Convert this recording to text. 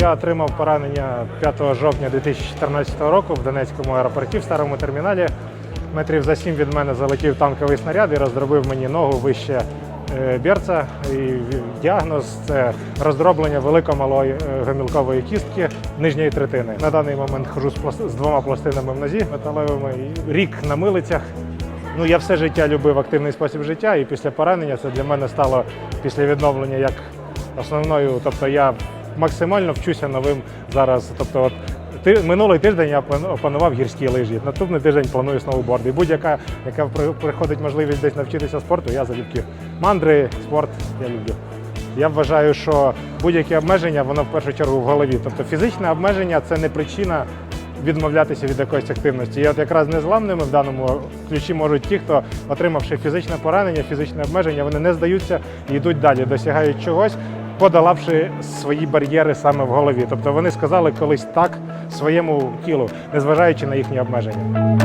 Я отримав поранення 5 жовтня 2014 року в Донецькому аеропорті в старому терміналі. Метрів за сім від мене залетів танковий снаряд і роздробив мені ногу вище е, берця. І діагноз це роздроблення великомалої е, гомілкової кістки нижньої третини. На даний момент хожу з, з двома пластинами в нозі металевими. Рік на милицях. Ну, я все життя любив активний спосіб життя, і після поранення це для мене стало після відновлення як основною. Тобто я максимально вчуся новим зараз. Тобто, от ти, минулий тиждень я опан- опанував гірські лижі. Наступний тиждень планую сноуборд. І будь-яка, яка приходить можливість десь навчитися спорту, я залюбки. Мандри, спорт я люблю. Я вважаю, що будь-яке обмеження, воно в першу чергу в голові. Тобто фізичне обмеження це не причина відмовлятися від якоїсь активності. І от якраз незламними в даному ключі можуть ті, хто, отримавши фізичне поранення, фізичне обмеження, вони не здаються і йдуть далі, досягають чогось, подолавши свої бар'єри саме в голові. Тобто вони сказали колись так своєму тілу, незважаючи на їхні обмеження.